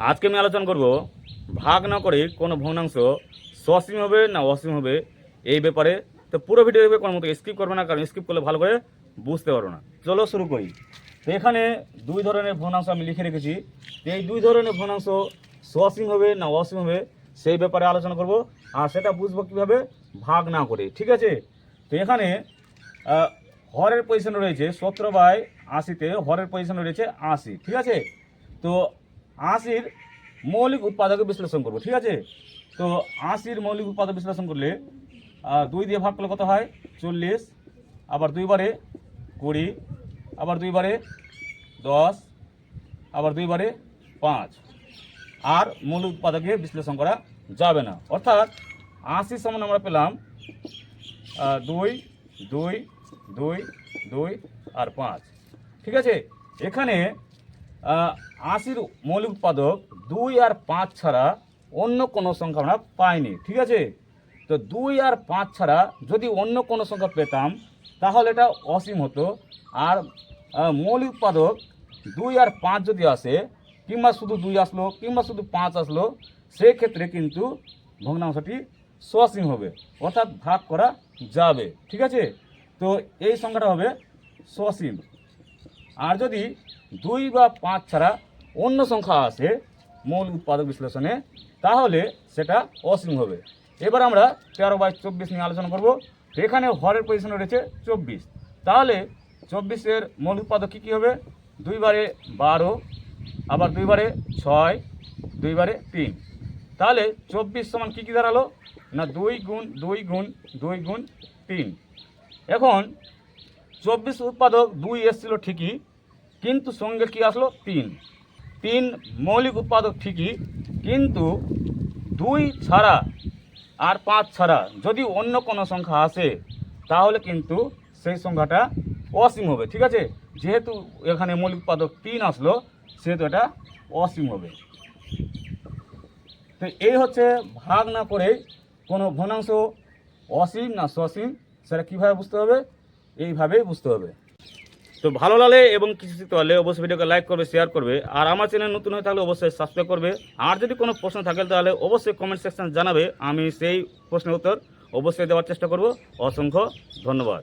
আজকে আমি আলোচনা করব ভাগ না করে কোনো ভগ্নাংশ সসীম হবে না অসীম হবে এই ব্যাপারে। তো পুরো ভিডিও দেখবে কোনো মতো স্কিপ করবে না, কারণ স্কিপ করলে ভালো করে বুঝতে পারব না। চলো শুরু করি। তো এখানে দুই ধরনের ভগ্নাংশ আমি লিখে রেখেছি। এই দুই ধরনের ভগ্নাংশ সসীম হবে না অসীম হবে, সেই ব্যাপারে আলোচনা করব আর সেটা বুঝব কীভাবে ভাগ না করে, ঠিক আছে? তো এখানে হরের পজিশনে রয়েছে সতেরো বাই আশিতে, হরের পজিশনে রয়েছে আশি, ঠিক আছে? তো আশির মৌলিক উৎপাদকে বিশ্লেষণ করব, ঠিক আছে? তো আশির মৌলিক উৎপাদক বিশ্লেষণ করলে দুই দিয়ে ভাগ করলে কত হয়? চল্লিশ। আবার দুইবারে কুড়ি, আবার দুইবারে দশ, আবার দুইবারে পাঁচ। আর মূল উৎপাদকে বিশ্লেষণ করা যাবে না। অর্থাৎ আশি সমান আমরা পেলাম দুই দুই দুই দুই আর পাঁচ। ঠিক আছে? এখানে আশির মৌলিক উৎপাদক দুই আর পাঁচ ছাড়া অন্য কোনো সংখ্যা আমরা পাইনি, ঠিক আছে? তো দুই আর পাঁচ ছাড়া যদি অন্য কোনো সংখ্যা পেতাম, তাহলে এটা অসীম হতো। আর মৌলিক উৎপাদক দুই আর পাঁচ যদি আসে, কিংবা শুধু দুই আসলো, কিংবা শুধু পাঁচ আসলো, সেক্ষেত্রে কিন্তু ভগ্নাংশটি সসীম হবে, অর্থাৎ ভাগ করা যাবে, ঠিক আছে? তো এই সংখ্যাটা হবে সসীম। আর যদি দুই বা পাঁচ ছাড়া অন্য সংখ্যা আসে মূল উৎপাদক বিশ্লেষণে, তাহলে সেটা অসীম হবে। এবার আমরা তেরো বাই চব্বিশ নিয়ে আলোচনা করব। এখানে হরের পজিশনে রয়েছে চব্বিশ। তাহলে চব্বিশের মূল উৎপাদক কী কী হবে? দুইবারে বারো আবার দুইবারে ছয় দুইবারে তিন। তাহলে চব্বিশ সমান কী কী দাঁড়াল? না দুই গুণ দুই গুণ দুই গুণ তিন। এখন চব্বিশ উৎপাদক দুই এসছিল ঠিকই, কিন্তু সঙ্গে কি আসলো? তিন। তিন মৌলিক উৎপাদক ঠিকই, কিন্তু দুই ছাড়া আর পাঁচ ছাড়া যদি অন্য কোনো সংখ্যা আসে, তাহলে কিন্তু সেই সংখ্যাটা অসীম হবে, ঠিক আছে? যেহেতু এখানে মৌলিক উৎপাদক তিন আসলো, সেহেতু এটা অসীম হবে। তো এই হচ্ছে ভাগ না করে কোনো ভগ্নাংশ অসীম না সসীম, সেটা কীভাবে বুঝতে হবে? এইভাবেই বুঝতে হবে। তো ভালো লাগলে এবং কিছু শিখতে পারলে অবশ্যই ভিডিওকে লাইক করবে শেয়ার করবে। আর আমার চ্যানেল নতুন হয়ে থাকলে অবশ্যই সাবস্ক্রাইব করবে। আর যদি কোনো প্রশ্ন থাকে তাহলে অবশ্যই কমেন্ট সেকশন জানাবে। আমি সেই প্রশ্নের উত্তর অবশ্যই দেওয়ার চেষ্টা করব। অসংখ্য ধন্যবাদ।